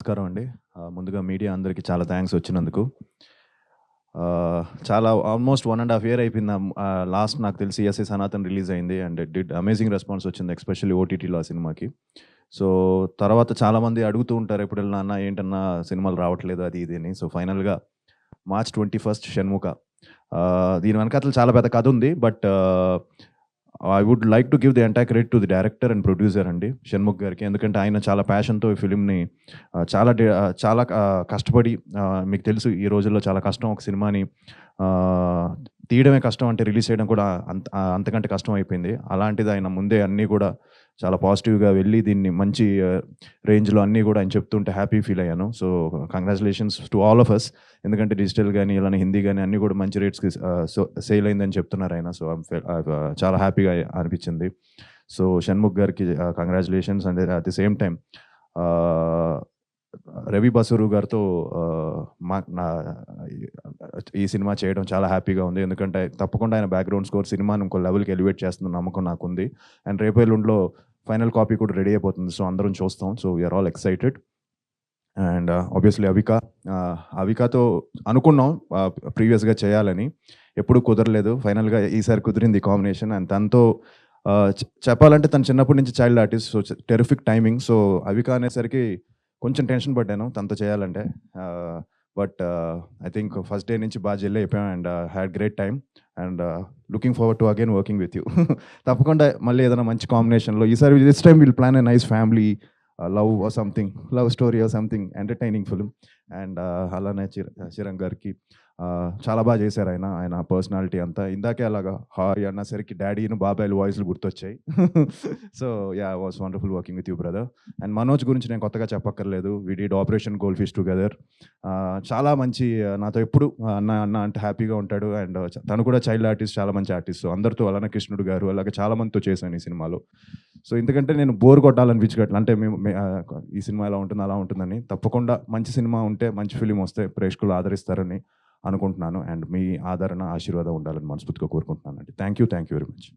నమస్కారం అండి. ముందుగా మీడియా అందరికీ చాలా థ్యాంక్స్ వచ్చినందుకు. చాలా almost one and half year అయిపోయింది. లాస్ట్ నాకు తెలిసి 'ఎస్ఎ సనాతన్' రిలీజ్ అయింది. అండ్ డిడ్ అమేజింగ్ రెస్పాన్స్ వచ్చింది. ఎస్పెషల్లీ ఓటీటీలో ఆ సినిమాకి. సో, తర్వాత చాలామంది అడుగుతూ ఉంటారు ఎప్పుడెళ్ళినా అన్న ఏంటన్నా సినిమాలు రావట్లేదు అది ఇది అని. సో, ఫైనల్‌గా మార్చ్ 21 షణ్ముఖ. దీని వెనకాతలు చాలా పెద్ద కథ ఉంది. But I would like to give the entire credit to the director and producer అండి షణ్ముఖ్ గారికి. ఎందుకంటే ఆయన చాలా ప్యాషన్‌తో ఈ ఫిలింని చాలా డే చాలా కష్టపడి మీకు తెలుసు ఈ రోజుల్లో చాలా కష్టం ఒక సినిమాని తీయడమే కష్టం అంటే రిలీజ్ చేయడం కూడా అంత అంతకంటే కష్టం అయిపోయింది. అలాంటిది ఆయన ముందే అన్నీ కూడా చాలా పాజిటివ్‌గా వెళ్ళి దీన్ని మంచి రేంజ్‌లో అన్నీ కూడా ఆయన చెప్తుంటే హ్యాపీ ఫీల్ అయ్యాను. So, congratulations to all of us. ఎందుకంటే డిజిటల్ కానీ ఇలానే హిందీ కానీ అన్నీ కూడా మంచి రేట్స్‌కి సో సేల్ అయిందని చెప్తున్నారు ఆయన. సో, చాలా హ్యాపీగా అనిపించింది. సో, షణ్ముఖ్ గారికి congratulations and at the same time Ravi Basrur గారితో మా నా ఈ సినిమా చేయడం చాలా హ్యాపీగా ఉంది. ఎందుకంటే తప్పకుండా ఆయన బ్యాక్‌గ్రౌండ్ స్కోర్ సినిమాని ఇంకో లెవెల్‌కి ఎలివేట్ చేస్తున్న నమ్మకం నాకుంది. అండ్ రేపు ఎల్లుండిలో ఫైనల్ కాపీ కూడా రెడీ అయిపోతుంది. సో, అందరం చూస్తాం. So, we're all excited. And uh, obviously Avika. అవికాతో అవికతో అనుకున్నాం ప్రీవియస్‌గా చేయాలని. ఎప్పుడు కుదరలేదు. ఫైనల్‌గా ఈసారి కుదిరింది కాంబినేషన్. అండ్ తనతో చెప్పాలంటే తను చిన్నప్పటి నుంచి child artist. So, terrific timing. So, Avika అనేసరికి కొంచెం టెన్షన్ పడ్డాను తనతో చేయాలంటే. But I think first day నుంచి బాగా జెల్ అయిపోయాం and had great time and looking forward to again working with you. తప్పకుండా మళ్ళీ ఏదైనా మంచి కాంబినేషన్‌లో ఈసారి this time will plan a nice family love or something love story or something entertaining film. And అలానే చిరం చిరంగ్ గారికి uh, చాలా బాగా చేశారు ఆయన. ఆయన పర్సనాలిటీ అంతా. ఇందాకే అలాగా హారీ అన్నసరికి డాడీను, బాబాయిలు వాయిస్‌లు గుర్తొచ్చాయి. So, ya was wonderful working with you brother. And Manoj గురించి నేను కొత్తగా చెప్పక్కర్లేదు. We did operation gold fish together. చాలా మంచి uh, నాతో ఎప్పుడు uh, అన్న, అన్న అంటే హ్యాపీగా ఉంటాడు. అండ్ తను కూడా చైల్డ్ ఆర్టిస్ట్ చాలా మంచి ఆర్టిస్ట్. అందరితో అలానే కృష్ణుడు గారు అలాగే చాలా మందితో చేశాను ఈ సినిమాలో. సో, ఎందుకంటే నేను బోర్ కొట్టాలనిపించట్లే. అంటే మేము ఈ సినిమా ఇలా ఉంటుంది, అలా ఉంటుందని. తప్పకుండా మంచి సినిమా ఉంటే, మంచి ఫిలిం వస్తే ప్రేక్షకులు ఆదరిస్తారని అనుకుంటున్నాను. అండ్ మీ ఆదరణ, ఆశీర్వాదం ఉండాలని మనస్ఫూర్తిగా కోరుకుంటున్నానండి. Thank you. Thank you very much.